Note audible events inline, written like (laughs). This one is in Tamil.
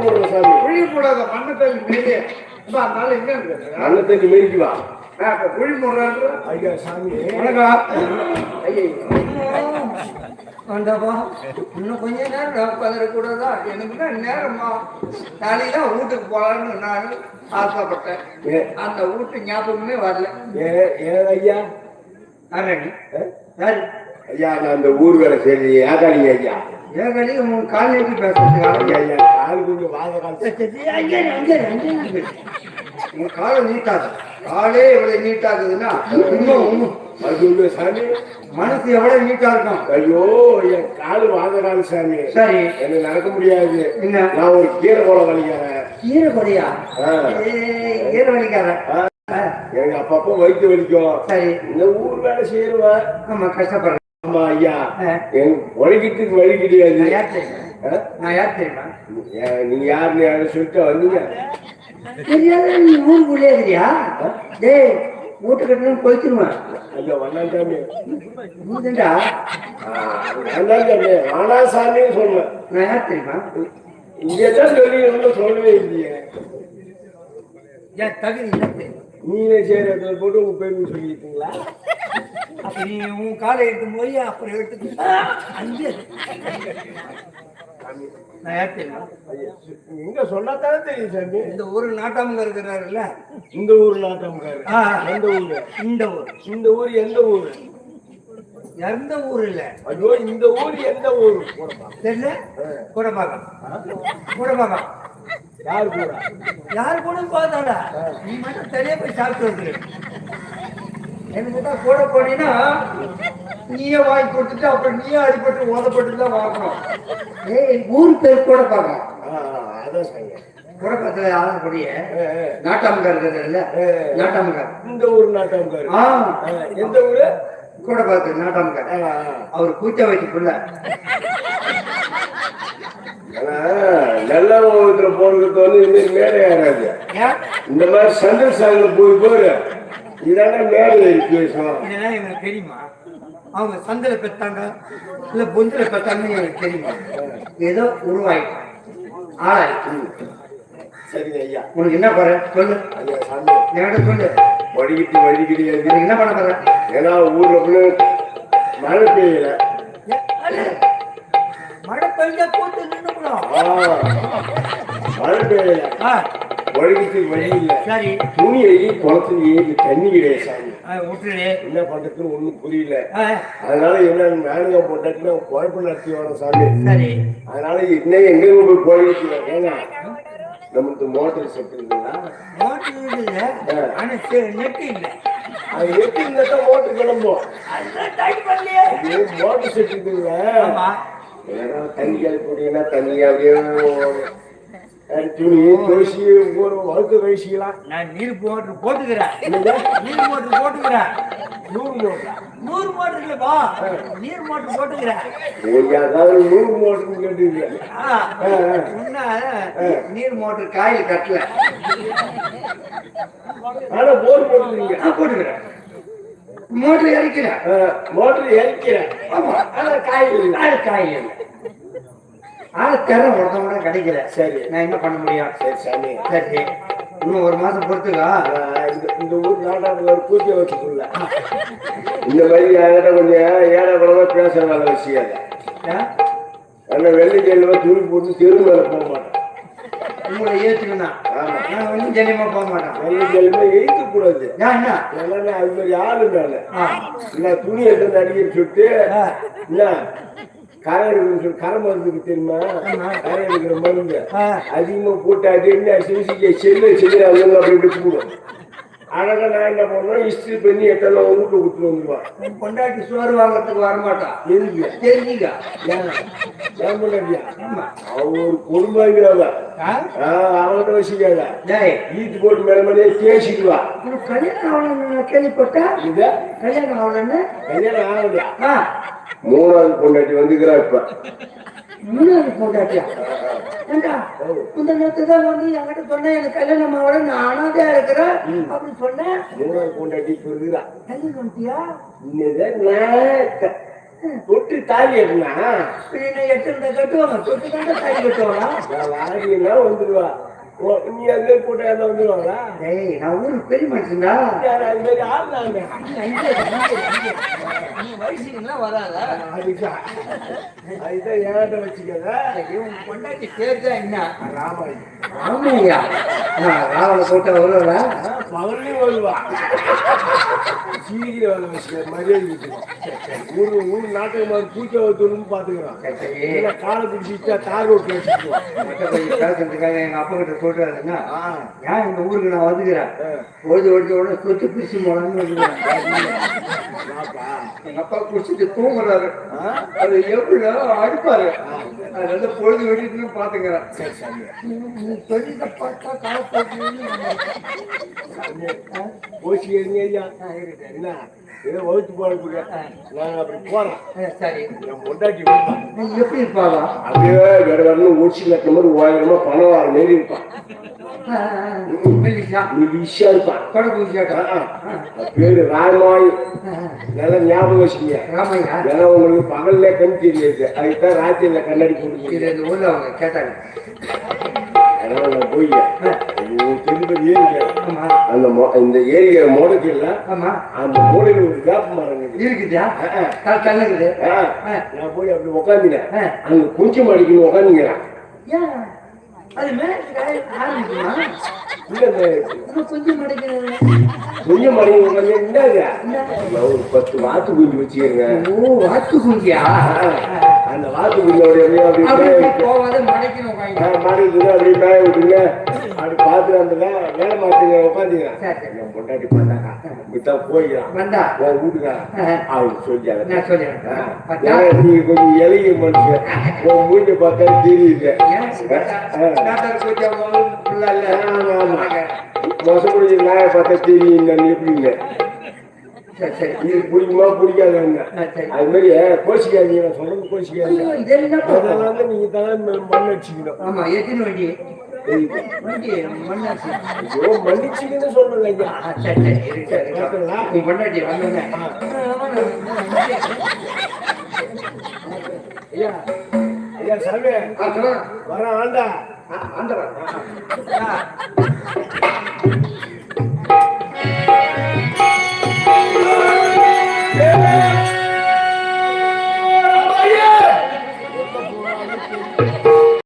குழி போடாத மண்ணை மீறி அப்ப அதனால என்ன இருக்கு? நல்ல தண்ணி மேய்க்கு வா. நான் இப்ப குழி போடுறான்ற ஐயா சாமி. வணக்கம் ஐயோ வந்தப்பா இன்னும் கொஞ்ச நேரம் பதறக்கூடாதா எனக்கு தான் நேரமா. நாளைக்கு தான் வீட்டுக்கு போகலான்னு நான் ஆசைப்பட்டேன். ஏ. அந்த வீட்டு ஞாபகமே வரல. ஏ ஏன் ஐயா. ஏ? யாரு? ஐயா நான் அந்த ஊர் வேலை சரி ஏகாலிங்க ஐயா. ஏகடி உன் காலேஜ் பேசுறதுக்கு ஐயா ஐயா. கால் வாத கால் காலை நீட்டாது. காலே எவ்வளவு நீட்டாக்குதுன்னா இன்னும் ஐயோ சாமி. மனசு எவ்வளவு நீட்டா இருக்கும்? ஐயோ என் கால் கால் சாமி. சரி. எனக்கு நடக்க முடியாது. என்ன? நான் ஒரு கீரை போல வலிக்கிறேன் கீரை கொடியா. கீரை வலிக்கார எனக்கு அப்பப்போ வயிற்று வலிக்கும். சரி. இந்த ஊர் வேலை செய்யறவன். ஆமா கஷ்டப்படுறேன். ஆமா ஐயா. எனக்கு உழைக்கிறதுக்கு வழி கிடையாது. நான் யார் தெரியுமா? நீங்க யாருன்னு யாரும் சொல்லிட்டு வந்தீங்க. தெரியாத? நீ ஊருக்குள்ளே இருக்கிறியா? டேய் மூட்டை கட்டணும் கொளுத்திடுவேன் ஐயா வண்ணான் சாமி. மூதண்டா ஆ, வண்ணான் சாமி. வானா சாமின்னு சொன்னேன் நான் யார் தெரியுமா? இங்கே தான் சொல்லி சொல்லவே இல்லையே. என் தகுதி என்ன சரி போட்டு உங்க பேருக்கு சொல்லிட்டீங்களா? அப்ப நீ உன் காலை எடுத்து போய் அப்புறம் எடுத்து அங்கே இங்க சொன்னாத்தானே தெரியும் சாமி. இந்த ஊரு நாட்டாமங்க இருக்கிறாருல்ல? இந்த ஊர் நாட்டம்காரு ஆ. எந்த ஊரு? இந்த ஊர். இந்த ஊர் எந்த ஊரு? எந்த ஊர் இல்ல ஐயோ இந்த ஊர் எந்த ஊர். தெரியல கூட பாக்கம் கூட பாக்கம் யார் கூட? யாரு கூட பார்த்தாடா? நீ மட்டும் போய் சாப்பிட்டு வந்து எனக்கு கூட போனீங்கன்னா நீயே வாங்கி கொடுத்துட்டு அப்புறம் நீயே அடிபட்டு ஓதப்பட்டு தான் வாங்கணும். ஏய் ஊர் பேர் கூட ஆ, அதான் கூட பார்த்துல ஆளக்கூடிய ஆ, ஆ. நாட்டாமக்கா இருக்கிறது இல்ல? நாட்டாமக்கா இந்த ஊர் ஆ, எந்த ஊரு? கூட பார்த்து நாட்டாமக்கா ஆ, ஆ. அவர் கூச்ச வச்சு புள்ள ஆனா, நல்ல முகத்துல போடுறது வந்து இந்த மாதிரி மேடை ஏறாது ஏன் இந்த மாதிரி சண்டல் சாங்ல போய் போரு இதான இதெல்லாம் எனக்கு தெரியுமா? அவங்க சந்தில பெத்தாங்க இல்ல பொந்தில பெத்தாங்கன்னு எனக்கு தெரியுமா. ஏதோ உருவாயிட்டு ஆளாயிட்டு சரிங்க ஐயா. உனக்கு என்ன பாரு சொல்லு. ஐயா சாமி. என்கிட்ட சொல்லு. கிடையாது எனக்கு என்ன பண்ண பாரு ஏன்னா ஊர்ல மழை பெய்யல. மழை பெய்ஞ்சா போட்டு நின்னுக்கணும். மழை பெய்யல. ஆ. வழிகிட்டு வழி இல்ல சரி. துணி எழுதி குளத்துல ஏறி தண்ணி கிடையாது சாமி. விட்டுடு என்ன பண்றதுன்னு ஒண்ணும் புரியல. அதனால என்ன மேனுங்க போட்டாச்சுன்னா குழப்பம் நடத்தி வரோம் சாமி. சரி. அதனால இன்னும் எங்க போய் குழப்பிட்டு ஏங்க நமக்கு மோட்டர் செட் இருக்குங்களா மோட்டர் இருக்குது ஆனா நெட் இல்லை. அது எப்படி இருந்தா மோட்டர் கிளம்பும். மோட்டர் செட் இருக்குங்களா தண்ணி கிளப்பிட்டீங்கன்னா தண்ணி அப்படியே துளசி ஒரு வழுக்க கழிச்சிக்கலாம் நான் நீர் மோட்டர் போட்டுக்கிறேன். நீர் மோட்டர் போட்டுக்கிறேன். நூறு மோட்டர் நூறு மோட்டர் இல்லப்பா நீர் மோட்டர் போட்டுக்கிறேன். அதாவது நூறு மோட்டர் முன்ன நீர் மோட்டர் காயில் கட்டல ஆனா போர் நான் போட்டுக்கிறேன். மோட்டர் இறக்கிறேன் மோட்டர் இறக்கிறேன் ஆமா. ஆனா காயில் காயில் இல்லை. ஆள் தர ஒருத்தவங்க கூட கிடைக்கல. சரி. நான் என்ன பண்ண முடியும்? சரி சாமி சரி. இன்னும் ஒரு மாசம் பொறுத்துக்கா. இந்த ஊர் நாட்டாளர்கள் ஒரு பூஜை வச்சுக்கல (laughs) இந்த மாதிரி யார்கிட்ட கொஞ்சம் ஏழை குழந்தை பேசுற வேலை விஷயம் ஆனா வெள்ளிக்கிழமை துணி போட்டு தெரு மேல போக மாட்டேன். உங்களை ஏத்துக்கணும். நான் ஒன்றும் ஜெனியமா போக மாட்டேன். வெள்ளிக்கிழமை எழுக்க கூடாது என்ன? அது மாதிரி ஆளு நானு துணி எடுத்து அடிக்கிற சொல்லிட்டு ஆ, இல்ல கரை மருந்துக்கு தெரியுமா கரை மருந்து அதிகமா போட்டு அது என்ன சிசிக்க செல்லு செல்லு அவங்க அப்படி இப்படி போடும் அழகா நான் என்ன பண்ணுவோம் இஸ்திரி பண்ணி எத்தனை வீட்டு கொடுத்துட்டு வந்துருவான் உன் சோறு வாங்குறதுக்கு வரமாட்டான் எதுக்கு தெரிஞ்சுக்க ஏன் ஏன் அவன் ஒரு குடும்பங்கிறவ அவன்கிட்ட வச்சுக்காத டேய் போட்டு மேல மேலே தேய்ச்சிக்குவா கல்யாணம் ஆகலன்னு இத கல்யாணம் ஆகலன்னு கல்யாணம் ஆகலையா மூணாவது பொண்டாட்டி வந்துக்கிறா இப்ப. மூணாவது பொண்டாட்டியா? ஏண்டா? இந்த நேரத்து தான் வந்து என்கிட்ட சொன்னேன் எனக்கு கல்யாணம் ஆகல நான் அனாதையா இருக்கிறேன் அப்படின்னு சொன்னேன் மூணாவது பொண்டாட்டி இருக்கிறா. கல்யாணம் பண்ணிட்டியா? இன்னது நான் க- தொட்டு தாலி எடுனா? பின்ன எட்டு கட்டுவாங்க? தொட்டு தாண்டா தாலி கட்டுவாங்க வந்துடுவா ஓ, நீ அந்த கூட்ட யாரும் வந்துருவாங்களா? டேய் நான் ஊருக்கு பெரிய மனுஷன்டா. யார் அது மாதிரி ஆள் நாங்க நீ வயசுக்குலாம் வராத. அதுதான். அதுதான் என்கிட்ட வச்சுக்கங்க. இவன் பொண்டாட்டி பேர் தான் என்ன போட்டா வருவாரா பகல்லையும் வருவா. சீக்கிரம் வேலை வச்சுக்க மரியாதை வச்சுக்கோ ஊரு ஊர் நாட்டுக்கு மாதிரி பூச்சை வைக்கணும்னு பாத்துக்கிறோம் சரி இல்ல காலத்துக்கு பிடிச்சா தார் வச்சுக்கோ. எங்க அப்பா கிட்ட சொல்றாருன்னா ஆ, ஏன் இந்த ஊருக்கு நான் ஆ. ஓடி ஓடி உடனே சொத்து பிரிச்சு போலான்னு வந்துக்கிறேன் வாப்பா. எங்க அப்பா குடிச்சிட்டு தூங்குறாரு? அது எப்படின்னா அடிப்பாரு. அதனால பொழுது வெட்டிட்டு பாத்துக்கிறேன் சரி சரி. பெரிய பார்த்தா காலப்போட்டு ஓசி என்ன? ஏதோ வகுத்து போறதுக்கு நான் அப்படி போறேன். சரி. என் பொண்டாட்டி. நீ எப்படி இருப்பாவா அப்படியே வேற வரணும் ஓசி நட்ட மாதிரி ஓயிரமா பணம் வர மாரி இருப்பான். விஷயம் இருப்பான். பேரு ராமாய். நல்லா ஞாபகம் வச்சுக்கீங்க. ராமையா. ஏன்னா உங்களுக்கு பகல்ல கண் தெரியாது. அதுதான் ராத்திரில கண்ணாடி இந்த ஊர்ல அவங்க கேட்டாங்க. போய் திருப்பதி அந்த இந்த ஏரிக்கிற மோடத்தில் ஆமா. அந்த மூலையில ஒரு வேப்ப மரம் இருக்குது. நான் போய் அப்படி உக்காந்துனேன் ஆ. அங்க கொஞ்சம் அடிக்கணும் உக்காந்துங்கிறேன் ஏன் அது கொஞ்சம் கொஞ்சம் ஒரு பத்து வாத்து குஞ்சு வச்சுக்கிறேங்க ஓ வாத்து குஞ்சியா அந்த வாத்து குஞ்சோட அப்படியே அப்படி அப்படி மேய இப்படி விட்டு- போகாத மடைக்கணும் வாங்கி ஆ, மாறி இருக்குது அப்படியே மேய விட்டுங்க அப்படி பார்த்து அந்த வே- வேலை மாத்துங்க. என் பொண்டாட்டி பார்த்தாக்கா இப்படித்தான் போயிடலாம் வந்தா. உன் வீட்டுக்காரன் ஆ. அவருக்கு சொல்லி நான் சொல்லிடுறேன். நீங்க கொஞ்சம் இளைய மனுஷன் உன் மூஞ்ச பார்த்தா தெரியுது. நாயை பார்த்தா தெரியும் எப்படிங்க இது பிடிக்குமா பிடிக்காதுங்க அது மாதிரி கோச்சிக்காதீங்க நான் சொல்றது கோச்சிக்காதீங்க அதெல்லாம்? வந்து நீங்க தான் மண் அடிச்சுக்கணும் ஆமா எத்தனை வண்டி? மன்னிச்சுக்கன்னு சொல்றேங்க ஐயா ஐயா. சாமி சொல்லுங்க. வர ஆண்டா. ஆ, ஆண்டவா. ஆ,